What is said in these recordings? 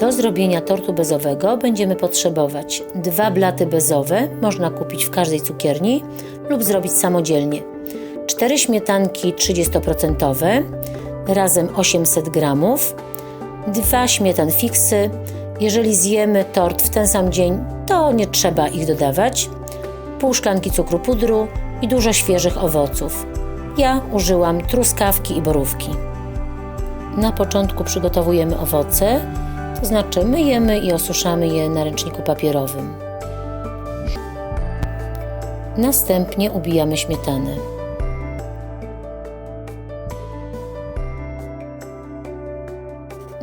Do zrobienia tortu bezowego będziemy potrzebować dwa blaty bezowe, można kupić w każdej cukierni lub zrobić samodzielnie. Cztery śmietanki 30% razem 800 gramów, dwa śmietan fiksy. Jeżeli zjemy tort w ten sam dzień, to nie trzeba ich dodawać. Pół szklanki cukru pudru i dużo świeżych owoców. Ja użyłam truskawki i borówki. Na początku przygotowujemy owoce, to znaczy myjemy i osuszamy je na ręczniku papierowym. Następnie ubijamy śmietanę.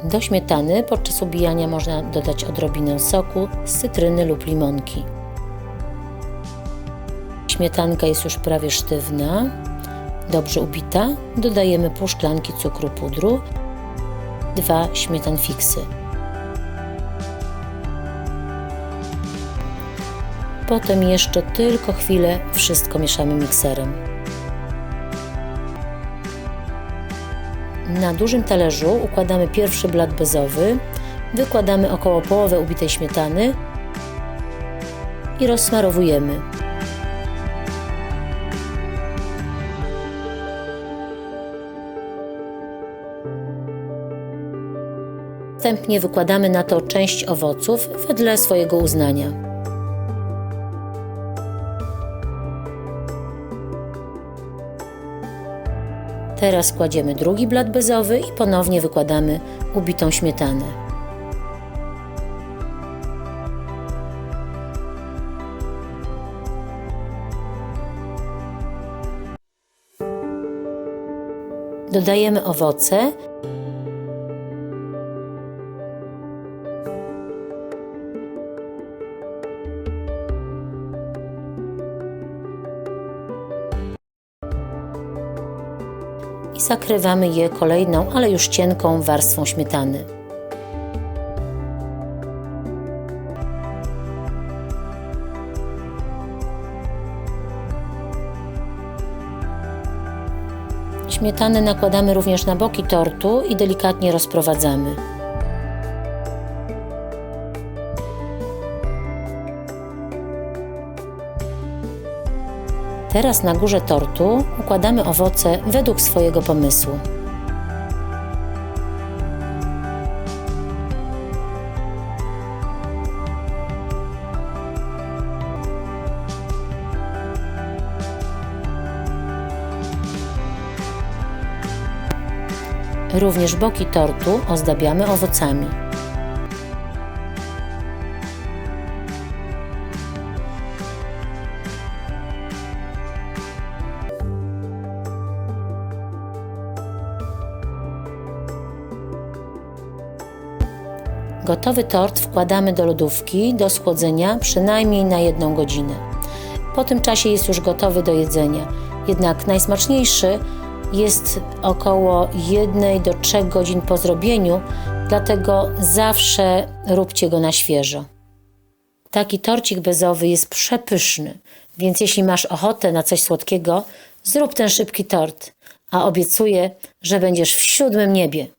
Do śmietany podczas ubijania można dodać odrobinę soku z cytryny lub limonki. Śmietanka jest już prawie sztywna, dobrze ubita. Dodajemy pół szklanki cukru pudru, dwa śmietan fiksy. Potem jeszcze tylko chwilę wszystko mieszamy mikserem. Na dużym talerzu układamy pierwszy blat bezowy, wykładamy około połowę ubitej śmietany i rozsmarowujemy. Następnie wykładamy na to część owoców wedle swojego uznania. Teraz kładziemy drugi blat bezowy i ponownie wykładamy ubitą śmietanę. Dodajemy owoce. I zakrywamy je kolejną, ale już cienką warstwą śmietany. Śmietanę nakładamy również na boki tortu i delikatnie rozprowadzamy. Teraz na górze tortu układamy owoce według swojego pomysłu. Również boki tortu ozdabiamy owocami. Gotowy tort wkładamy do lodówki do schłodzenia przynajmniej na jedną godzinę. Po tym czasie jest już gotowy do jedzenia. Jednak najsmaczniejszy jest około 1 do 3 godzin po zrobieniu, dlatego zawsze róbcie go na świeżo. Taki torcik bezowy jest przepyszny, więc jeśli masz ochotę na coś słodkiego, zrób ten szybki tort, a obiecuję, że będziesz w siódmym niebie.